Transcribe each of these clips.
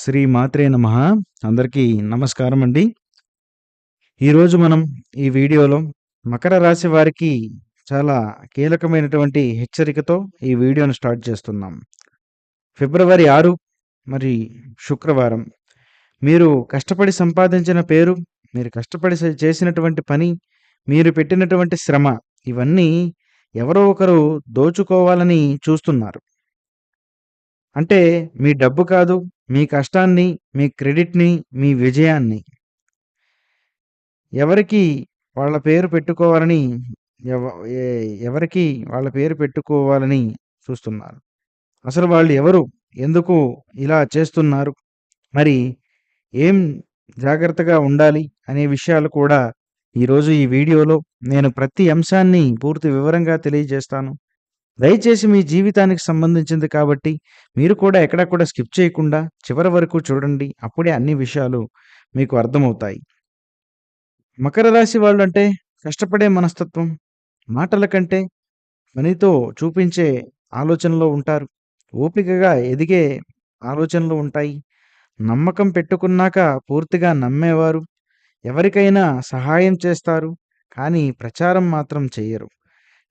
శ్రీ మాత్రే నమ. అందరికీ నమస్కారం అండి. ఈరోజు మనం ఈ వీడియోలో మకర రాశి వారికి చాలా కీలకమైనటువంటి హెచ్చరికతో ఈ వీడియోను స్టార్ట్ చేస్తున్నాం. ఫిబ్రవరి ఆరు మరి శుక్రవారం. మీరు కష్టపడి సంపాదించిన పేరు మీరు కష్టపడి చేసినటువంటి పని మీరు పెట్టినటువంటి శ్రమ ఇవన్నీ ఎవరో ఒకరు దోచుకోవాలని చూస్తున్నారు. అంటే మీ డబ్బు కాదు మీ కష్టాన్ని మీ క్రెడిట్ని మీ విజయాన్ని. ఎవరికి వాళ్ళ పేరు పెట్టుకోవాలని ఎవ- ఎవరికి వాళ్ళ పేరు పెట్టుకోవాలని చూస్తున్నారు? అసలు వాళ్ళు ఎవరు? ఎందుకు ఇలా చేస్తున్నారు? మరి ఏం జాగ్రత్తగా ఉండాలి అనే విషయాలు కూడా ఈరోజు ఈ వీడియోలో నేను ప్రతి అంశాన్ని పూర్తి వివరంగా తెలియజేస్తాను. దయచేసి మీ జీవితానికి సంబంధించింది కాబట్టి మీరు కూడా ఎక్కడా కూడా స్కిప్ చేయకుండా చివరి వరకు చూడండి. అప్పుడే అన్ని విషయాలు మీకు అర్థమవుతాయి. మకర రాశి వాళ్ళు అంటే కష్టపడే మనస్తత్వం మాటల కంటే పనితో చూపించే ఆలోచనలో ఉంటారు. ఓపికగా ఎదిగే ఆలోచనలు ఉంటాయి. నమ్మకం పెట్టుకున్నాక పూర్తిగా నమ్మేవారు. ఎవరికైనా సహాయం చేస్తారు. కానీ ప్రచారం మాత్రం చేయరు.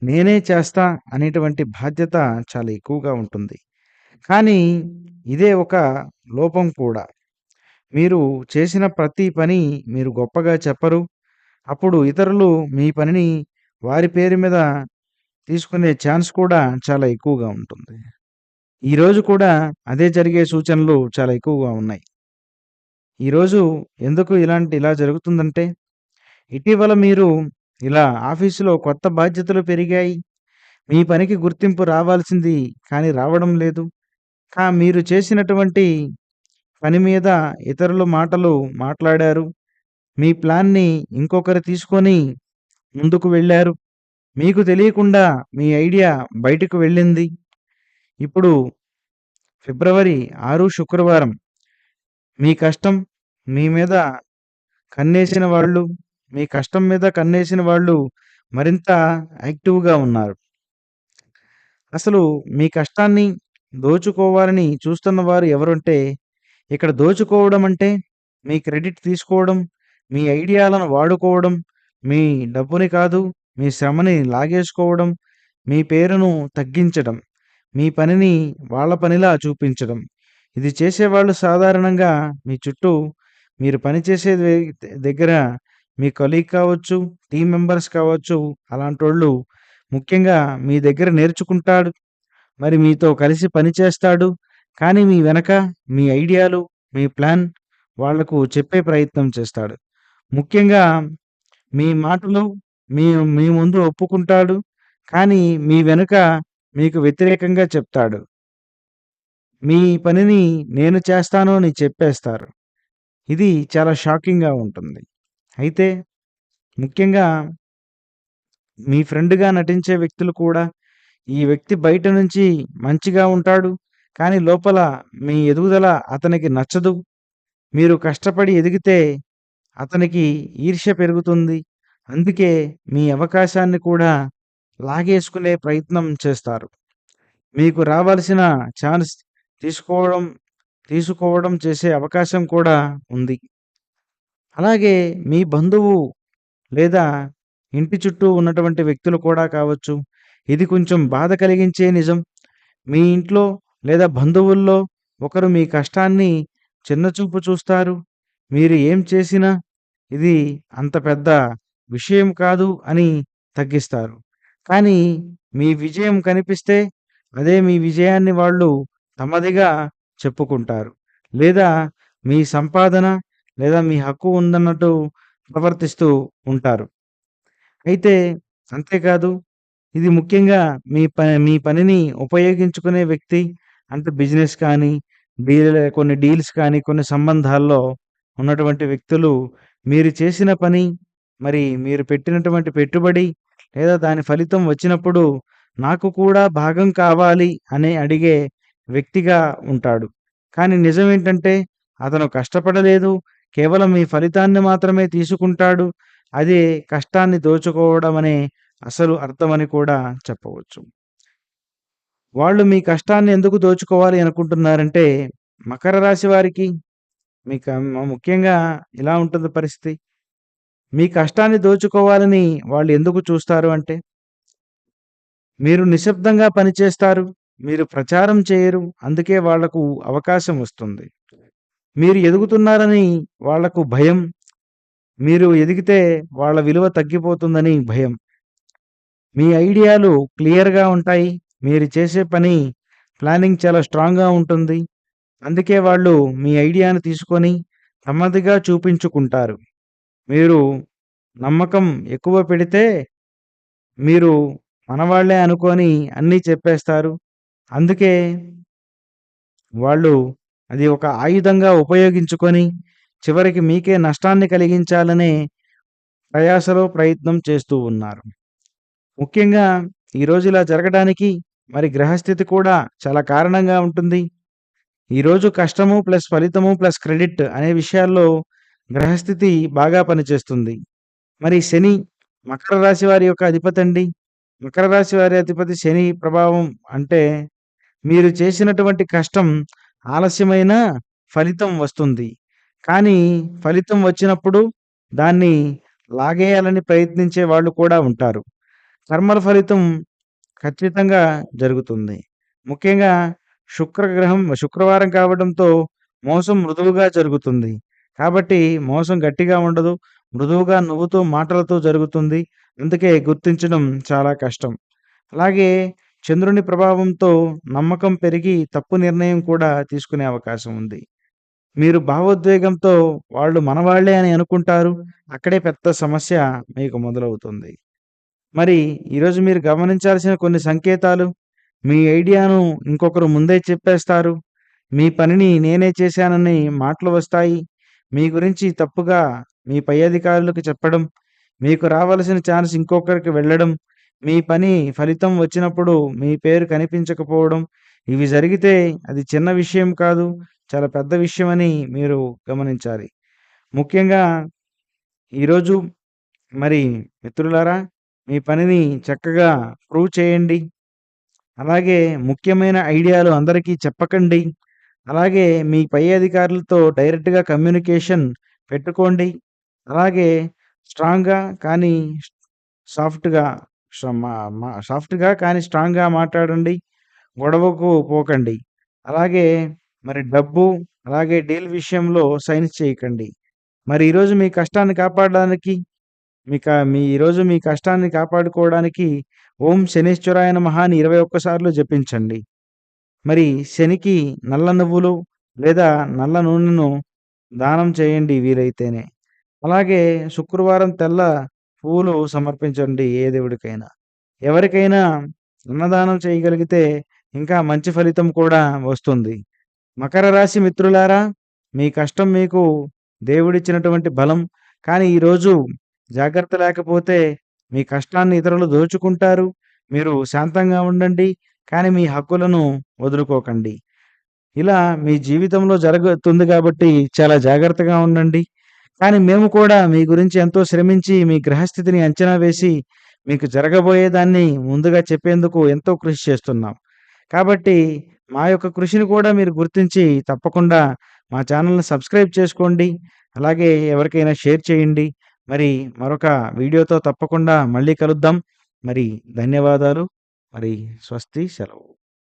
నేనే చేస్తా అనేటువంటి బాధ్యత చాలా ఎక్కువగా ఉంటుంది. కానీ ఇదే ఒక లోపం కూడా. మీరు చేసిన ప్రతి పని మీరు గొప్పగా చెప్పరు. అప్పుడు ఇతరులు మీ పనిని వారి పేరు మీద తీసుకునే ఛాన్స్ కూడా చాలా ఎక్కువగా ఉంటుంది. ఈరోజు కూడా అదే జరిగే సూచనలు చాలా ఎక్కువగా ఉన్నాయి. ఈరోజు ఎందుకు ఇలాంటి ఇలా జరుగుతుందంటే ఇటీవల మీరు ఇలా ఆఫీసులో కొత్త బాధ్యతలు పెరిగాయి. మీ పనికి గుర్తింపు రావాల్సింది కానీ రావడం లేదు. కా మీరు చేసినటువంటి పని మీద ఇతరులు మాటలు మాట్లాడారు. మీ ప్లాన్ని ఇంకొకరు తీసుకొని ముందుకు వెళ్ళారు. మీకు తెలియకుండా మీ ఐడియా బయటకు వెళ్ళింది. ఇప్పుడు ఫిబ్రవరి ఆరు శుక్రవారం. మీ కష్టం మీ మీద కన్నేసిన వాళ్ళు మీ కష్టం మీద కన్నేసిన వాళ్ళు మరింత యాక్టివ్గా ఉన్నారు. అసలు మీ కష్టాన్ని దోచుకోవాలని చూస్తున్న వారు ఎవరుంటే ఇక్కడ దోచుకోవడం అంటే మీ క్రెడిట్ తీసుకోవడం మీ ఐడియాలను వాడుకోవడం మీ డబ్బుని కాదు మీ శ్రమని లాగేసుకోవడం మీ పేరును తగ్గించడం మీ పనిని వాళ్ళ పనిలా చూపించడం. ఇది చేసేవాళ్ళు సాధారణంగా మీ చుట్టూ మీరు పనిచేసే దగ్గర మీ కొలీగ్ కావచ్చు టీం మెంబర్స్ కావచ్చు అలాంటి వాళ్ళు ముఖ్యంగా మీ దగ్గర నేర్చుకుంటాడు మరి మీతో కలిసి పనిచేస్తాడు కానీ మీ వెనక మీ ఐడియాలు మీ ప్లాన్ వాళ్ళకు చెప్పే ప్రయత్నం చేస్తాడు. ముఖ్యంగా మీ మాటలు మీ మీ ముందు ఒప్పుకుంటాడు కానీ మీ వెనుక మీకు వ్యతిరేకంగా చెప్తాడు. మీ పనిని నేను చేస్తాను అని చెప్పేస్తారు. ఇది చాలా షాకింగ్గా ఉంటుంది. అయితే ముఖ్యంగా మీ ఫ్రెండ్గా నటించే వ్యక్తులు కూడా ఈ వ్యక్తి బయట నుంచి మంచిగా ఉంటాడు కానీ లోపల మీ ఎదుగుదల అతనికి నచ్చదు. మీరు కష్టపడి ఎదిగితే అతనికి ఈర్ష్య పెరుగుతుంది. అందుకే మీ అవకాశాన్ని కూడా లాగేసుకునే ప్రయత్నం చేస్తారు. మీకు రావాల్సిన ఛాన్స్ తీసుకోవడం తీసుకోవడం చేసే అవకాశం కూడా ఉంది. అలాగే మీ బంధువు లేదా ఇంటి చుట్టూ ఉన్నటువంటి వ్యక్తులు కూడా కావచ్చు. ఇది కొంచెం బాధ కలిగించే నిజం. మీ ఇంట్లో లేదా బంధువుల్లో ఒకరు మీ కష్టాన్ని చిన్నచూపు చూస్తారు. మీరు ఏం చేసినా ఇది అంత పెద్ద విషయం కాదు అని తగ్గిస్తారు. కానీ మీ విజయం కనిపిస్తే అదే మీ విజయాన్ని వాళ్ళు తమదిగా చెప్పుకుంటారు. లేదా మీ సంపాదన లేదా మీ హక్కు ఉందన్నట్టు ప్రవర్తిస్తూ ఉంటారు. అయితే అంతేకాదు ఇది ముఖ్యంగా మీ పని మీ పనిని ఉపయోగించుకునే వ్యక్తి అంటే బిజినెస్ కానీ డీల్ కొన్ని డీల్స్ కానీ కొన్ని సంబంధాల్లో ఉన్నటువంటి వ్యక్తులు మీరు చేసిన పని మరి మీరు పెట్టినటువంటి పెట్టుబడి లేదా దాని ఫలితం వచ్చినప్పుడు నాకు కూడా భాగం కావాలి అని అడిగే వ్యక్తిగా ఉంటాడు. కానీ నిజం ఏంటంటే అతను కష్టపడలేదు కేవలం మీ ఫలితాన్ని మాత్రమే తీసుకుంటాడు అదే కష్టాన్ని దోచుకోవడం అనే అసలు అర్థమని కూడా చెప్పవచ్చు వాళ్ళు మీ కష్టాన్ని ఎందుకు దోచుకోవాలి అనుకుంటున్నారంటే మకర రాశి వారికి మీకు ముఖ్యంగా ఇలా ఉంటుంది పరిస్థితి. మీ కష్టాన్ని దోచుకోవాలని వాళ్ళు ఎందుకు చూస్తారు అంటే మీరు నిశ్శబ్దంగా పనిచేస్తారు. మీరు ప్రచారం చేయరు. అందుకే వాళ్ళకు అవకాశం వస్తుంది. మీరు ఎదుగుతున్నారని వాళ్ళకు భయం. మీరు ఎదిగితే వాళ్ళ విలువ తగ్గిపోతుందని భయం. మీ ఐడియాలు క్లియర్‌గా ఉంటాయి. మీరు చేసే పని ప్లానింగ్ చాలా స్ట్రాంగ్‌గా ఉంటుంది. అందుకే వాళ్ళు మీ ఐడియాను తీసుకొని నెమ్మదిగా చూపించుకుంటారు. మీరు నమ్మకం ఎక్కువ పెడితే మీరు మనవాళ్ళే అనుకొని అన్నీ చెప్పేస్తారు. అందుకే వాళ్ళు అది ఒక ఆయుధంగా ఉపయోగించుకొని చివరికి మీకే నష్టాన్ని కలిగించాలనే ప్రయాసలో ప్రయత్నం చేస్తూ ఉన్నారు. ముఖ్యంగా ఈరోజు ఇలా జరగడానికి మరి గ్రహస్థితి కూడా చాలా కారణంగా ఉంటుంది. ఈరోజు కష్టము ప్లస్ ఫలితము ప్లస్ క్రెడిట్ అనే విషయాల్లో గ్రహస్థితి బాగా పనిచేస్తుంది. మరి శని మకర రాశి వారి యొక్క అధిపతి అండి మకర రాశి వారి అధిపతి శని ప్రభావం అంటే మీరు చేసినటువంటి కష్టం ఆలస్యమైన ఫలితం వస్తుంది. కానీ ఫలితం వచ్చినప్పుడు దాన్ని లాగేయాలని ప్రయత్నించే వాళ్ళు కూడా ఉంటారు. కర్మల ఫలితం ఖచ్చితంగా జరుగుతుంది. ముఖ్యంగా శుక్రగ్రహం శుక్రవారం కావడంతో మోసం మృదువుగా జరుగుతుంది. కాబట్టి మోసం గట్టిగా ఉండదు. మృదువుగా నవ్వుతూ మాటలతో జరుగుతుంది. అందుకే గుర్తించడం చాలా కష్టం. అలాగే చంద్రుని ప్రభావంతో నమ్మకం పెరిగి తప్పు నిర్ణయం కూడా తీసుకునే అవకాశం ఉంది. మీరు భావోద్వేగంతో వాళ్ళు మనవాళ్ళే అని అనుకుంటారు. అక్కడే పెద్ద సమస్య మీకు మొదలవుతుంది. మరి ఈరోజు మీరు గమనించాల్సిన కొన్ని సంకేతాలు మీ ఐడియాను ఇంకొకరు ముందే చెప్పేస్తారు. మీ పనిని నేనే చేశానని మాటలు వస్తాయి. మీ గురించి తప్పుగా మీ పై అధికారులకు చెప్పడం. మీకు రావలసిన ఛాన్స్ ఇంకొకరికి వెళ్ళడం. మీ పని ఫలితం వచ్చినప్పుడు మీ పేరు కనిపించకపోవడం. ఇవి జరిగితే అది చిన్న విషయం కాదు. చాలా పెద్ద విషయమని మీరు గమనించాలి. ముఖ్యంగా ఈరోజు మరి మిత్రులారా మీ పనిని చక్కగా ప్రూవ్ చేయండి. అలాగే ముఖ్యమైన ఐడియాలు అందరికీ చెప్పకండి. అలాగే మీ పై అధికారులతో డైరెక్ట్‌గా కమ్యూనికేషన్ పెట్టుకోండి. అలాగే స్ట్రాంగ్‌గా కానీ సాఫ్ట్‌గా సాఫ్ట్‌గా కానీ స్ట్రాంగ్‌గా మాట్లాడండి. గొడవకు పోకండి. అలాగే మరి డబ్బు అలాగే డీల్ విషయంలో సైన్స్ చేయకండి. మరి ఈరోజు మీ కష్టాన్ని కాపాడడానికి మీక మీ ఈరోజు మీ కష్టాన్ని కాపాడుకోవడానికి ఓం శనీశ్వరాయన మహాని ఇరవై ఒక్కసార్లు జపించండి. మరి శనికి నల్ల నువ్వులు లేదా నల్ల నూనెను దానం చేయండి వీలైతేనే. అలాగే శుక్రవారం తెల్ల పూలు సమర్పించండి ఏ దేవుడికైనా. ఎవరికైనా అన్నదానం చేయగలిగితే ఇంకా మంచి ఫలితం కూడా వస్తుంది. మకర రాశి మిత్రులారా మీ కష్టం మీకు దేవుడిచ్చినటువంటి బలం. కానీ ఈరోజు జాగ్రత్త లేకపోతే మీ కష్టాన్ని ఇతరులు దోచుకుంటారు. మీరు శాంతంగా ఉండండి. కానీ మీ హక్కులను వదులుకోకండి. ఇలా మీ జీవితంలో జరుగుతుంది కాబట్టి చాలా జాగ్రత్తగా ఉండండి. కానీ మేము కూడా మీ గురించి ఎంతో శ్రమించి మీ గ్రహస్థితిని అంచనా వేసి మీకు జరగబోయేదాన్ని ముందుగా చెప్పేందుకు ఎంతో కృషి చేస్తున్నాం. కాబట్టి మా యొక్క కృషిని కూడా మీరు గుర్తించి తప్పకుండా మా ఛానెల్‌ని సబ్స్క్రైబ్ చేసుకోండి. అలాగే ఎవరికైనా షేర్ చేయండి. మరి మరొక వీడియోతో తప్పకుండా మళ్ళీ కలుద్దాం. మరి ధన్యవాదాలు. మరి స్వస్తి. సెలవు.